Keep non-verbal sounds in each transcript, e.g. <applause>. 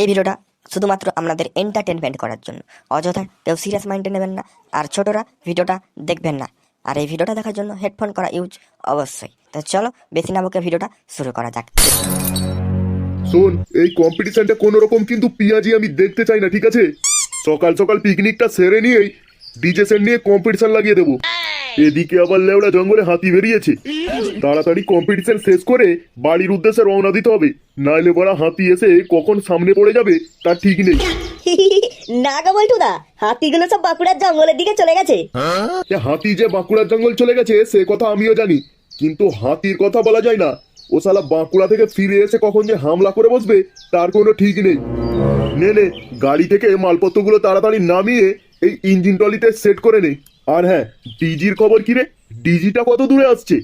এই ভিডিওটা শুধুমাত্র আপনাদের এন্টারটেনমেন্ট করার জন্য। অযথা কেউ সিরিয়াস মাইন্ডে নেবেন না, আর ছোটরা ভিডিওটা দেখবেন না। আর এই ভিডিওটা দেখার জন্য হেডফোন করা ইউজ অবশ্যই। তো চলো, বেশি না বকে ভিডিওটা শুরু করা যাক। শোন, এই কম্পিটিশনটা কোন রকম কিন্তু পিয়াজি আমি দেখতে চাই না, ঠিক আছে? সকাল সকাল পিকনিকটা সেরে নিয়েই ডিজে সেট নিয়ে কম্পিটিশন লাগিয়ে দেবো। এদিকে আবার লেওড়া জঙ্গলে হাতি বেরিয়েছে। তাড়াতাড়ি কম্পিটিশন শেষ করে বাড়ির উদ্দেশ্যে রওনা দিতে হবে। নাইলে বড়া হাতি এসে কখন সামনে পড়ে যাবে তার ঠিক নেই। <laughs> না গো বল্টুদা হাতিগুলো সব বাঁকুড়ার জঙ্গলের দিকে চলে গেছে। হাতি যে বাঁকুড়ার জঙ্গল চলে গেছে সে কথা আমিও জানি। কিন্তু হাতির কথা বলা যায় না। ও সালা বাঁকুড়া থেকে ফিরে এসে কখন যে হামলা করে বসবে তার কোনো ঠিক নেই। নে নে গাড়ি থেকে মালপত্রগুলো তাড়াতাড়ি নামিয়ে এই ইঞ্জিন টলিতে সেট করে নে। আর হ্যাঁ ডিজির খবর কি রে? ডিজিটা কত দূরে আসছে?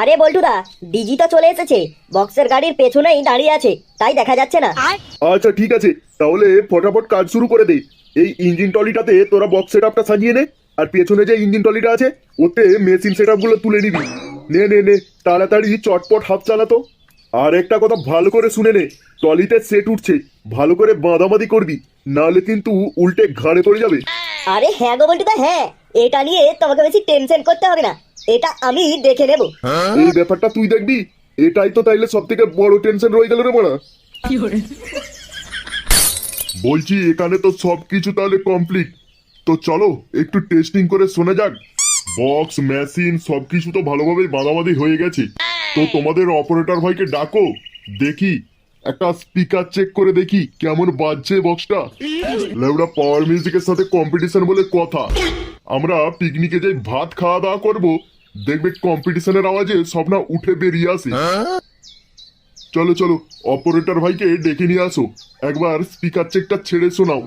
আরে বল্টুদা ডিজি তো চলে এসেছে। বক্সের গাড়ির পেছনেই দাঁড়িয়ে আছে তাই দেখা যাচ্ছে না। আচ্ছা ঠিক আছে। তাহলে ফটাফট কাজ শুরু করে দে। এই ইঞ্জিন টলিটাতে তোরা বক্স সেটআপটা সাজিয়ে নে আর পেছনে যে ইঞ্জিন টলিটা আছে ওতে মেশিন সেটআপগুলো তুলে নিবি। নে নে নে তাড়াতাড়ি চটপট হাত চালাতো। আর একটা কথা ভালো করে শুনে নে টলিতে সেট উঠছে ভালো করে বাঁধাবাঁধি করবি নাহলে কিন্তু উল্টে ঘাড়ে পড়ে যাবে। আরে হ্যাঁ গো বল্টুদা হ্যাঁ। এটা নিয়ে তোমাকে বেশি টেনশন করতে হবে না। এটা আমি দেখে নেব। এই ব্যাপারটা তুই দেখবি? এটাই তো তাইলে সব থেকে বড় টেনশন রয়ে গেল রে বড়া বলছি এখানে তো সব কিছু তাহলে কমপ্লিট তো চলো একটু টেস্টিং করে শোনা যাক। বক্স মেশিন সব কিছু তো ভালোভাবে বাঁধাবাঁধি হয়ে গেছে। তো তোমাদের অপারেটর ভাইকে ডাকো দেখি। একটা স্পিকার চেক করে দেখি কেমন বাজছে বক্সটা লেবড়া পাওয়ার মিউজিকের সাথে কম্পিটিশন বলে কথা। আমরা পিকনিকে যাই ভাত খাওয়া দাওয়া করব দেখবে কম্পিটিশনের আওয়াজে সব না উঠে বেরিয়ে আসে। চলো চলো অপারেটর ভাইকে ডেকে নিয়ে আসো। একবার স্পিকার চেকটা ছেড়ে শোনাও।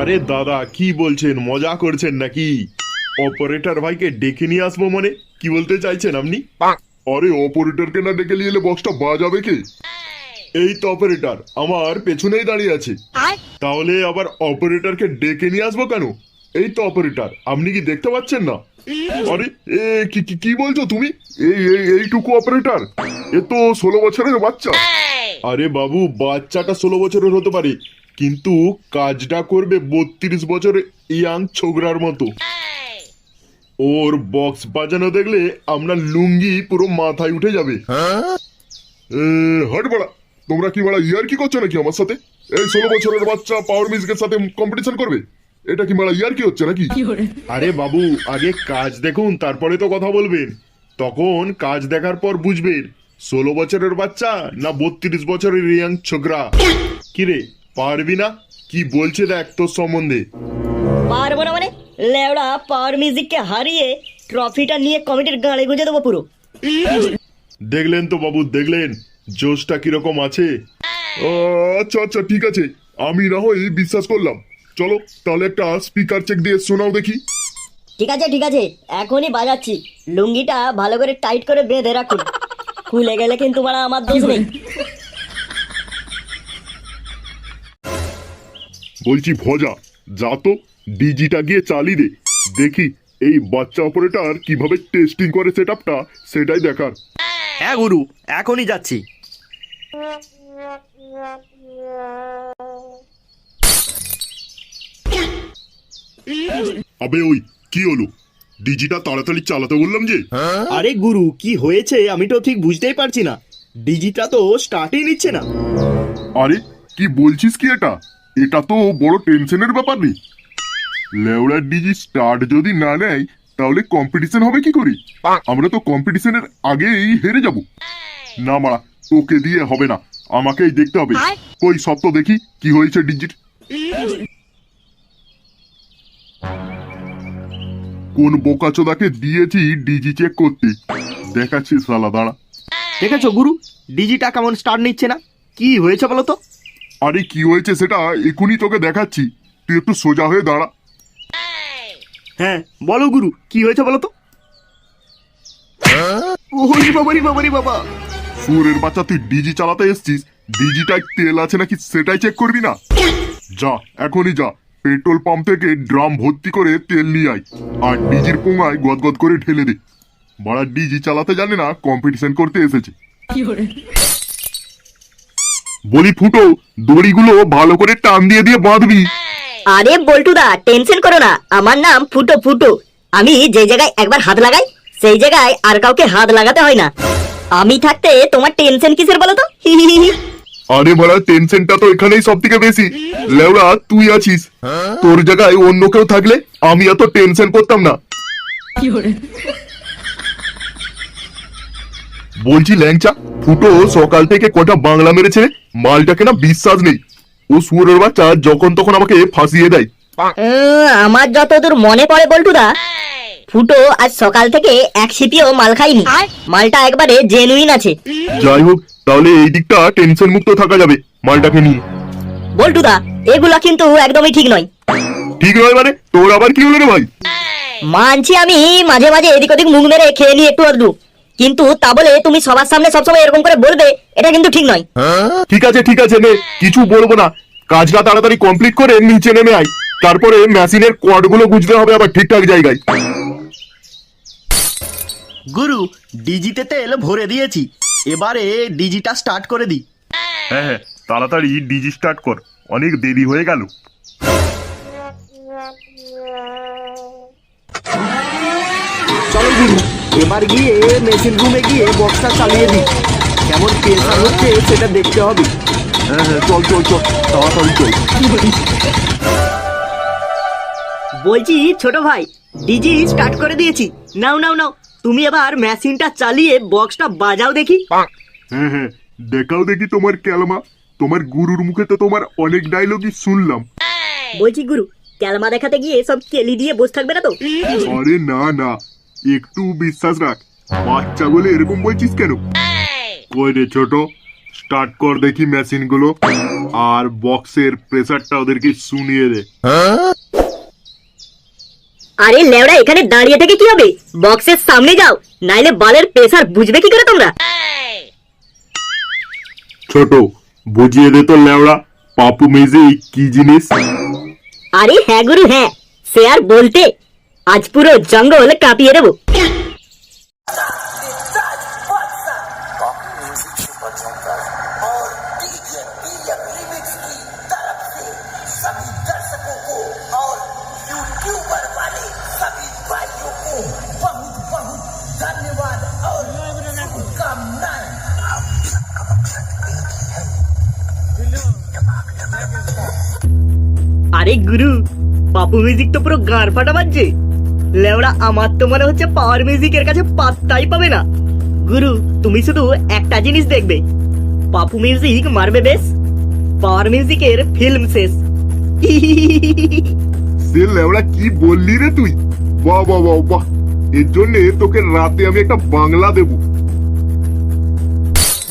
আরে দাদা কি বলছেন? মজা করছেন নাকি? অপারেটর ভাইকে ডেকে নিয়ে আসব মানে? কি বলতে চাইছেন আপনি? আরে অপারেটরকে না ডেকে নিয়ে এলে বক্সটা বাজাবে কে? এই তো অপারেটর আমার পেছনেই দাঁড়িয়ে আছে। তাহলে আবার অপারেটরকে ডেকে নিয়ে আসব কেন? এই তো অপারেটর আপনি কি দেখতে পাচ্ছেন না? আরে, এ, কি, কি- কি বলছো তুমি? এই এই, এইটুকু অপারেটর এ তো ষোলো বছরের বাচ্চা। আরে বাবু, বাচ্চাটা ষোলো বছরের হতে পারে, কিন্তু কাজটা করবে বত্রিশ বছরের ইয়াং ছোকরার মতো। ওর বক্স বাজানো দেখলে আপনার লুঙ্গি পুরো মাথায় উঠে যাবে। হট বড়া, তোমরা কি বড়া ইয়ার কি করছ নাকি আমার সাথে? এই ষোলো বছরের বাচ্চা পাওয়ার মিউজিকের সাথে কম্পিটিশন করবে? এটা কি বড়া ইয়ার কি হচ্ছে নাকি? আরে বাবু আগে কাজ দেখুন তারপরে তো কথা বলবেন। তখন কাজ দেখার পর বুঝবেন ষোলো বছরের বাচ্চা না বত্রিশ বছরের ইয়াং ছোকরা? কিরে পারবি না? কি বলছে দেখ তোর সম্বন্ধে? পারব না মানে? লেওড়া পাওয়ার মিউজিককে হারিয়ে ট্রফিটা নিয়ে কমিটির গাড়ি গুঁজে দেবো পুরো। দেখলেন তো বাবু দেখলেন? জোশটা কীরকম আছে? ও, আচ্ছা আচ্ছা ঠিক আছে। আমি না হয় বিশ্বাস করলাম। চলো তাহলে একটা স্পিকার চেক দিয়ে শোনাও দেখি। ঠিক আছে ঠিক আছে এখনই বাজাচ্ছি। লুঙ্গিটা ভালো করে টাইট করে বেঁধে রাখুন। খুলে গেলে কিন্তু মারা আমার দোষ নেই। বলছি ভজা যা তো ডিজিটা গিয়ে চালিয়ে দে। দেখি এই বাচ্চা অপারেটর কীভাবে টেস্টিং করে সেটআপটা সেটাই দেখার। হ্যাঁ গুরু এখনই যাচ্ছি। আবে ওই কি হলো? ডিজিটা তাড়াতাড়ি চালাতে বললাম যে। আরে গুরু কি হয়েছে? আমি তো ঠিক বুঝতেই পারছি না। ডিজিটা তো স্টার্টই নিচ্ছে না। আরে কি বলছিস কি এটা? এটা তো বড় টেনশনের ব্যাপার নেই। লেওড়ার ডিজি স্টার্ট যদি না নেয় তাহলে কম্পিটিশন হবে কি করে? আমরা তো কম্পিটিশনের আগেই হেরে যাব। না মারা তোকে দিয়ে হবে না। আমাকেই দেখতে হবে। কই সত্য দেখি কি হয়েছে ডিজিট কোন বোকাচোদাকে দিয়েছি ডিজি চেক করতে। দেখাচ্ছি সালা দাঁড়া। দেখেছ গুরু? ডিজিটা কেমন স্টার্ট নিচ্ছে না? কি হয়েছে বলো তো? আরে কি হয়েছে সেটা এখনই তোকে দেখাচ্ছি। তুই একটু সোজা হয়ে দাঁড়া। হ্যাঁ বলো গুরু কি হয়েছে বলো তো? বাবারি বাবা সুরের বাচ্চা তুই ডিজি চালাতে এসছিস? ডিজিটায় তেল আছে নাকি সেটাই চেক করবি না? যা এখনই যা। পেট্রোল পাম্প থেকে ড্রাম ভর্তি করে তেল নিয়ে আয়। আর ডিজির পোঙায় গদগদ করে ঢেলে দে। বাড়া ডিজি চালাতে জানে না কম্পিটিশন করতে এসেছে। বলি ফুটো দড়িগুলো ভালো করে টান দিয়ে দিয়ে বাঁধবি। আরে বল্টুদা টেনশন করো না। আমার নাম ফুটো ফুটো। আমি যে জায়গায় একবার হাত লাগাই সেই জায়গায় আর কাউকে হাত লাগাতে হয় না। আমি থাকতে তোমার টেনশন কিসের বলো তো। আরে বলা টেনশনটা তো এখানেই সব থেকে বেশি। লেওড়া তুই আছিস। তোর জায়গায় অন্য কেউ থাকলে আমি এত টেনশন করতাম না। বলছি ল্যাংচা ফুটো সকাল থেকে কটা বাংলা মেরেছে মালটাকে না বিশ্বাস নেই। ও সুরের বাচ্চা যখন তখন আমাকে ফাঁসিয়ে দেয়। আমার যতদূর মনে পড়ে বল্টুদা। ফুটো আজ সকাল থেকে এক সিপিও মাল খাইনি মালটা একবারে জেনুইন আছে। যাই হোক তাহলে এই দিকটা টেনশন মুক্ত থাকা যাবে মালটাকে নিয়ে। বল্টুদা এগুলা কিন্তু একদমই ঠিক নয়। ঠিক নয় মানে? তোর আবার কি হলো রে ভাই? মানছি আমি মাঝে মাঝে এদিক ওদিক মুখ মেরে খেয়ে নিই একটু আধটু। কিন্তু তা বলে তুমি সবার সামনে সবসময় এরকম করে বলবে এটা কিন্তু ঠিক নয়। ঠিক আছে ঠিক আছে নে কিছু বলব না। কাজটা তাড়াতাড়ি কমপ্লিট করে নিচে নেমে আয়। তারপরে মেশিনের কর্ডগুলো বুঝতে হবে আবার ঠিকঠাক জায়গায়। গুরু ডিজিতে তেল ভরে দিয়েছি। এবারে ডিজিটা স্টার্ট করে দিই। হ্যাঁ হ্যাঁ তাড়াতাড়ি ডিজি স্টার্ট কর। অনেক দেরি হয়ে গেল। চলো গুরু এবার গিয়ে মেশিন রুমে গিয়ে বক্সটা চালিয়ে দিই। কেমন প্রেসার হচ্ছে সেটা দেখতে হবে। হ্যাঁ হ্যাঁ চল চল চল তাড়াতাড়ি চল। বলছি ছোট ভাই ডিজি স্টার্ট করে দিয়েছি। নাও নাও নাও। তুমি এবার মেশিনটা চালিয়ে বক্সটা বাজাও দেখি। হ্যাঁ হ্যাঁ দেখাও দেখি তোমার ক্যালমা। তোমার গুরুর মুখে তো তোমার অনেক ডায়লগই শুনলাম। বলছি গুরু ক্যালমা দেখাতে গিয়ে সব কেলি দিয়ে বসে থাকবে না তো? আরে না না একটু বিশ্বাস রাখ। বাচ্চা বলে এরকম বলছিস কেন? কই রে ছোট স্টার্ট কর দেখি মেশিনগুলো। আর বক্সের প্রেসারটা ওদেরকে শুনিয়ে দে। আরে লেওড়া এখানে দাঁড়িয়ে থেকে কি হবে? বক্সের সামনে যাও নাইলে বালের প্রেসার বুঝবে কি করে তোমরা? ছোট বুঝিয়ে দে তো লেওড়া পাপু মেজে কি জিনিস? আরে হ্যাঁ গুরু হ্যাঁ সে আর বলতে। আজ পুরো জঙ্গল কাঁপিয়ে দেবো। আরে গুরু পাপু মিউজিক তো পুরো গার ফাটা বাজছে। লেওড়া আমার তো মনে হচ্ছে পাওয়ার মিউজিকের কাছে পাত্তাই পাবে না। গুরু তুমি শুধু একটা জিনিস দেখবে। পাপু মিউজিক মারবে বেশ। পাওয়ার মিউজিকের ফিল্ম শেষ। সে লেওড়া কি বললি রে তুই? বাহ বাহ বাহ বাহ। এর জন্য তোকে রাতে আমি একটা বাংলা দেবো।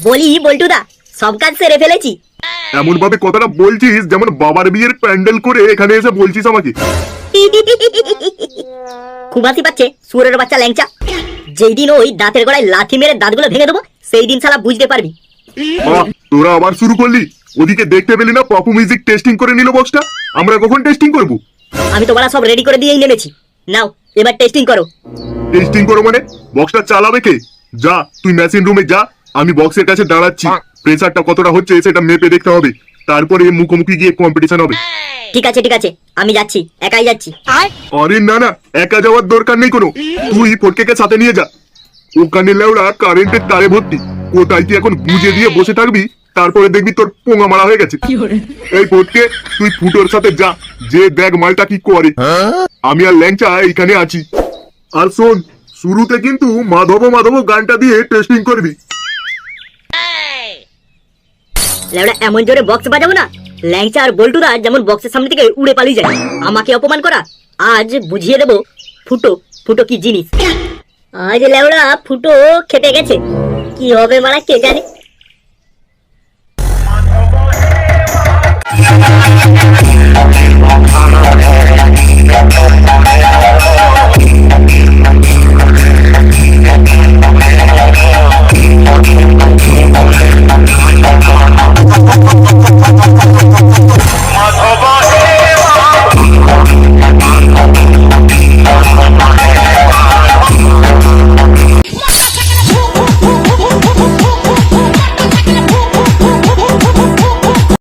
বলি বল্টুদা সব কাজ সেরে ফেলেছি। এমন ভাবে কথাটা বলছিস যেমন বাবার বিয়ের প্যান্ডেল করে এখানে এসে বলছিস আমাকে। খুব হাসি পাচ্ছে সুরের বাচ্চা ল্যাংচা। যেই দিন ওই দাঁতের গড়ায় লাথি মেরে দাঁতগুলো ভেঙে দেবো সেই দিন শালা বুঝতে পারবি। তোরা আবার শুরু করলি? ওদিকে দেখতে পেলি না পপু মিউজিক টেস্টিং করে নিল বক্সটা আমরা কখন টেস্টিং করব? আমি তোমারা সব রেডি করে দিয়েই নেমেছি। নাও এবার টেস্টিং করো। টেস্টিং করো মানে? বক্সটা চালাবে কে? যা তুই মেশিন রুমে যা আমি বক্সের কাছে দাঁড়াচ্ছি। প্রেসারটা কতটা হচ্ছে সেটা মেপে দেখতে হবে। তারপরে মুখোমুখি গিয়ে কম্পিটিশন হবে। ঠিক আছে ঠিক আছে আমি যাচ্ছি একাই যাচ্ছি। আরে না না একা যাওয়ার দরকার নেই কোনো। তুই ফটকেকে সাথে নিয়ে যা। ওখানে লেওড়া কারেন্টের তারে ভর্তি। কোথায় তুই এখন গুজে দিয়ে বসে থাকবি? তারপরে দেখবি তোর পোঙা মারা হয়ে গেছে। এই ফটকে তুই ফুটোর সাথে যা। যে দেখ মালটা কি করে। আমি আর ল্যাংচা এইখানে আছি। আর শোন শুরুতে কিন্তু মাধব মাধব গানটা দিয়ে টেস্টিং করবি। লেওড়া, এমন জোরে বক্স বাজাবো না। ল্যাংচা আর বল্টুরা যেমন বক্সের সামনে থেকে উড়ে পালিয়ে যায়। আমাকে অপমান করা? আজ বুঝিয়ে দেবো। ফুটো ফুটো কি জিনিস? আজ লেওড়া ফুটো খেতে গেছে। কি হবে মারা কে জানে?